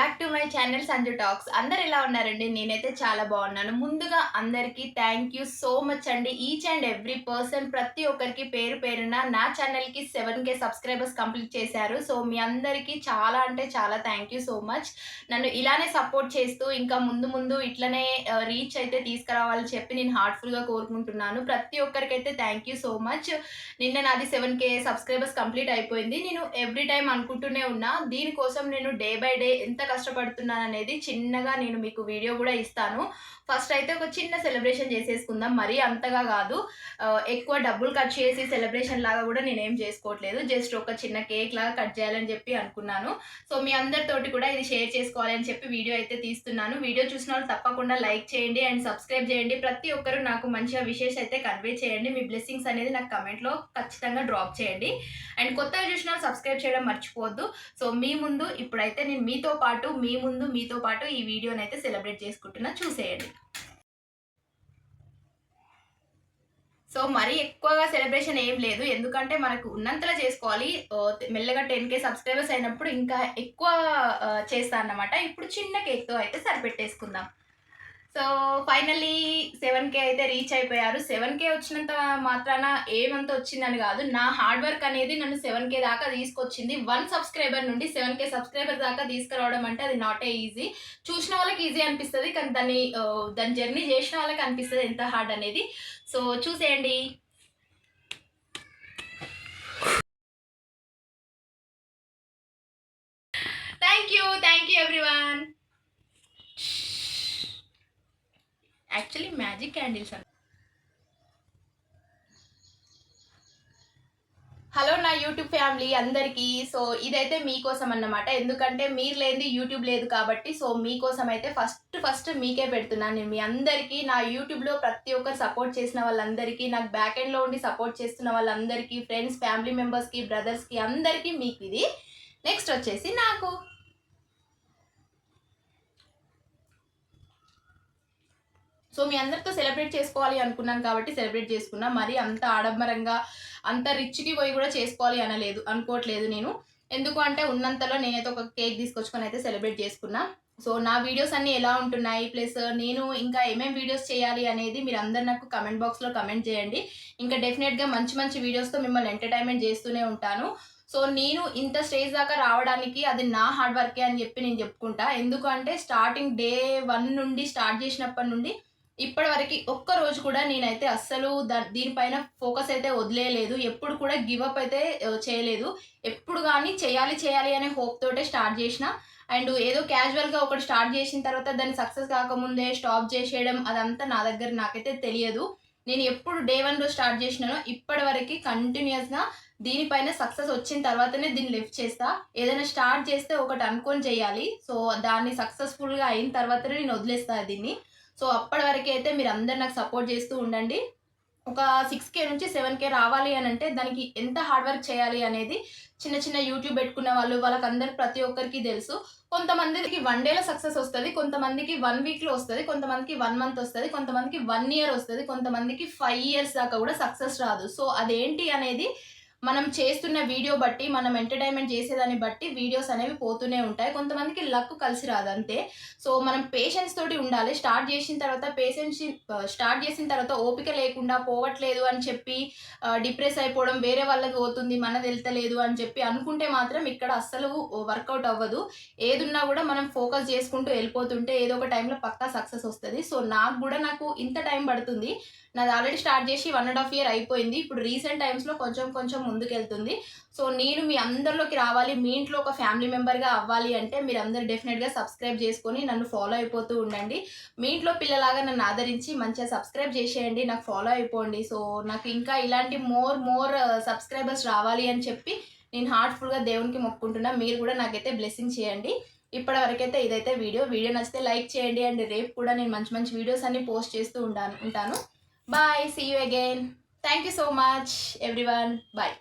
Back to my channel Sanju talks అందరు ఎలా ఉన్నారండి? నేనైతే చాలా బాగున్నాను. ముందుగా అందరికీ థ్యాంక్ యూ సో మచ్ అండి. ఈచ్ అండ్ ఎవ్రీ పర్సన్ ప్రతి ఒక్కరికి పేరు పేరున నా ఛానల్కి సెవెన్ కే సబ్స్క్రైబర్స్ కంప్లీట్ చేశారు. సో మీ అందరికీ చాలా అంటే చాలా థ్యాంక్ యూ సో మచ్ నన్ను ఇలానే సపోర్ట్ చేస్తూ ఇంకా ముందు ముందు ఇట్లనే రీచ్ అయితే తీసుకురావాలని చెప్పి నేను హార్ట్ఫుల్గా కోరుకుంటున్నాను. ప్రతి ఒక్కరికైతే థ్యాంక్ యూ సో మచ్ నిన్న నాది సెవెన్ కే సబ్స్క్రైబర్స్ కంప్లీట్ అయిపోయింది. నేను ఎవ్రీ టైం అనుకుంటూనే ఉన్నా. దీనికోసం నేను డే బై డే ఎంత కష్టపడుతున్నాను అనేది చిన్నగా నేను మీకు వీడియో కూడా ఇస్తాను. ఫస్ట్ అయితే ఒక చిన్న సెలబ్రేషన్ చేసేసుకుందాం. మరీ అంతగా కాదు. ఎక్కువ డబ్బులు కట్ చేసి సెలబ్రేషన్ లాగా కూడా నేనేం చేసుకోవట్లేదు. జస్ట్ ఒక చిన్న కేక్ లాగా కట్ చేయాలని చెప్పి అనుకున్నాను. సో మీ అందరితోటి కూడా ఇది షేర్ చేసుకోవాలని చెప్పి వీడియో అయితే తీస్తున్నాను. వీడియో చూసిన వాళ్ళు తప్పకుండా లైక్ చేయండి అండ్ సబ్స్క్రైబ్ చేయండి. ప్రతి ఒక్కరూ నాకు మంచిగా విషెస్ అయితే కన్వే చేయండి. మీ బ్లెస్సింగ్స్ అనేది నాకు కమెంట్లో ఖచ్చితంగా డ్రాప్ చేయండి. అండ్ కొత్తగా చూసిన వాళ్ళు సబ్స్క్రైబ్ చేయడం మర్చిపోవద్దు. సో మీ ముందు ఇప్పుడైతే నేను మీతో పాటు మీ ముందు మీతో పాటు ఈ వీడియోని అయితే సెలబ్రేట్ చేసుకుంటున్నా చూసేయండి. సో మరీ ఎక్కువగా సెలబ్రేషన్ ఏం లేదు. ఎందుకంటే మనకు ఉన్నంతలా చేసుకోవాలి. మెల్లగా టెన్ కే సబ్స్క్రైబర్స్ అయినప్పుడు ఇంకా ఎక్కువ చేస్తాను చేస్తా అన్నమాట. ఇప్పుడు చిన్న కేక్తో అయితే సరిపెట్టేసుకుందాం. సో ఫైనల్లీ సెవెన్ కే అయితే రీచ్ అయిపోయారు. సెవెన్ కే వచ్చినంత మాత్రాన ఏమంత వచ్చిందని కాదు. నా హార్డ్ వర్క్ అనేది నన్ను సెవెన్ కే దాకా తీసుకొచ్చింది. వన్ సబ్స్క్రైబర్ నుండి సెవెన్ కే సబ్స్క్రైబర్ దాకా తీసుకురావడం అంటే అది నాట్ ఏ ఈజీ. చూసిన వాళ్ళకి ఈజీ అనిపిస్తుంది కానీ దాన్ని దాని జర్నీ చేసిన వాళ్ళకి అనిపిస్తుంది ఎంత హార్డ్ అనేది. సో చూసేయండి. Thank you thank you everyone. Actually magic candles అంట హలో నా యూట్యూబ్ ఫ్యామిలీ అందరికీ. సో ఇదైతే మీకోసం అన్నమాట ఎందుకంటే మీరు లేనిది యూట్యూబ్ లేదు కాబట్టి సో మీకోసం అయితే ఫస్ట్ ఫస్ట్ మీకే పెడుతున్నాను నేను మీ అందరికీ నా యూట్యూబ్లో ప్రతి ఒక్కరు సపోర్ట్ చేసిన వాళ్ళందరికీ నాకు బ్యాక్ ఎండ్లో ఉండి సపోర్ట్ చేస్తున్న వాళ్ళందరికీ ఫ్రెండ్స్ ఫ్యామిలీ మెంబర్స్కి బ్రదర్స్కి అందరికీ మీకు ఇది నెక్స్ట్ వచ్చేసి నాకు. సో మీ అందరితో సెలబ్రేట్ చేసుకోవాలి అనుకున్నాను కాబట్టి సెలబ్రేట్ చేసుకున్నా. మరి అంత ఆడంబరంగా అంత రిచ్కి పోయి కూడా చేసుకోవాలి అనలేదు అనుకోవట్లేదు నేను. ఎందుకు అంటే ఉన్నంతలో నేనైతే ఒక కేక్ తీసుకొచ్చుకొని అయితే సెలబ్రేట్ చేసుకున్నా. సో నా వీడియోస్ అన్నీ ఎలా ఉంటున్నాయి? ప్లస్ నేను ఇంకా ఏమేమి వీడియోస్ చేయాలి అనేది మీరు అందరు నాకు కమెంట్ బాక్స్లో కమెంట్ చేయండి. ఇంకా డెఫినెట్గా మంచి మంచి వీడియోస్తో మిమ్మల్ని ఎంటర్టైన్మెంట్ చేస్తూనే ఉంటాను. సో నేను ఇంత స్టేజ్ దాకా రావడానికి అది నా హార్డ్ వర్కే అని చెప్పి నేను చెప్పుకుంటా. ఎందుకంటే స్టార్టింగ్ డే వన్ నుండి స్టార్ట్ చేసినప్పటి నుండి ఇప్పటివరకు ఒక్క రోజు కూడా నేనైతే అస్సలు దా దీనిపైన ఫోకస్ అయితే వదిలేయలేదు ఎప్పుడు కూడా గివప్ అయితే చేయలేదు. ఎప్పుడు కానీ చేయాలి చేయాలి అనే హోప్ తోటే స్టార్ట్ చేసిన. అండ్ ఏదో క్యాజువల్గా ఒకటి స్టార్ట్ చేసిన తర్వాత దాన్ని సక్సెస్ కాకముందే స్టాప్ చేసేయడం అదంతా నా దగ్గర నాకైతే తెలియదు. నేను ఎప్పుడు డే వన్లో స్టార్ట్ చేసినానో ఇప్పటి వరకు కంటిన్యూస్గా దీనిపైన సక్సెస్ వచ్చిన తర్వాతనే దీన్ని లిఫ్ట్ చేస్తా. ఏదైనా స్టార్ట్ చేస్తే ఒకటి అనుకొని చేయాలి. సో దాన్ని సక్సెస్ఫుల్గా అయిన తర్వాతనే నేను వదిలేస్తాను దీన్ని. సో అప్పటి వరకు అయితే మీరు అందరు నాకు సపోర్ట్ చేస్తూ ఉండండి. ఒక సిక్స్ కే నుంచి సెవెన్ కే రావాలి అని అంటే దానికి ఎంత హార్డ్ వర్క్ చేయాలి అనేది చిన్న చిన్న యూట్యూబ్ పెట్టుకున్న వాళ్ళు వాళ్ళకందరికి ప్రతి ఒక్కరికి తెలుసు. కొంతమందికి వన్ డేలో సక్సెస్ వస్తుంది కొంతమందికి వన్ వీక్లో వస్తుంది కొంతమందికి వన్ మంత్ వస్తుంది కొంతమందికి వన్ ఇయర్ వస్తుంది కొంతమందికి ఫైవ్ ఇయర్స్ దాకా కూడా సక్సెస్ రాదు. సో అదేంటి అనేది మనం చేస్తున్న వీడియో బట్టి మనం ఎంటర్టైన్మెంట్ చేసేదాన్ని బట్టి వీడియోస్ అనేవి పోతూనే ఉంటాయి. కొంతమందికి లక్ కలిసి రాదు అంతే సో మనం పేషెన్స్ తోటి ఉండాలి. స్టార్ట్ చేసిన తర్వాత పేషెన్స్ స్టార్ట్ చేసిన తర్వాత ఓపిక లేకుండా పోవట్లేదు అని చెప్పి డిప్రెస్ అయిపోవడం వేరే వాళ్ళకి పోతుంది మనది వెళ్తలేదు అని చెప్పి అనుకుంటే మాత్రం ఇక్కడ అస్సలు వర్కౌట్ అవ్వదు. ఏదున్నా కూడా మనం ఫోకస్ చేసుకుంటూ వెళ్ళిపోతుంటే ఏదో ఒక టైంలో పక్కా సక్సెస్ వస్తుంది. సో నాకు కూడా నాకు ఇంత టైం పడుతుంది. నాది ఆల్రెడీ స్టార్ట్ చేసి వన్ అండ్ హాఫ్ ఇయర్ అయిపోయింది. ఇప్పుడు రీసెంట్ టైమ్స్లో కొంచెం కొంచెం ముందుకెళ్తుంది. సో నేను మీ అందరిలోకి రావాలి మీ ఇంట్లో ఒక ఫ్యామిలీ మెంబర్గా అవ్వాలి అంటే మీరు అందరు డెఫినెట్గా సబ్స్క్రైబ్ చేసుకొని నన్ను ఫాలో అయిపోతూ ఉండండి. మీ ఇంట్లో పిల్లలాగా నన్ను ఆదరించి మంచిగా సబ్స్క్రైబ్ చేసేయండి నాకు ఫాలో అయిపోండి. సో నాకు ఇంకా ఇలాంటి మోర్ మోర్ సబ్స్క్రైబర్స్ రావాలి అని చెప్పి నేను హార్ట్ఫుల్గా దేవునికి మొక్కుంటున్నా మీరు కూడా నాకైతే బ్లెస్సింగ్ చేయండి. ఇప్పటి వరకైతే ఇదైతే వీడియో. వీడియో నచ్చితే లైక్ చేయండి అండ్ రేపు కూడా నేను మంచి మంచి వీడియోస్ అన్ని పోస్ట్ చేస్తూ ఉంటాను ఉంటాను. Bye see you again thank you so much everyone bye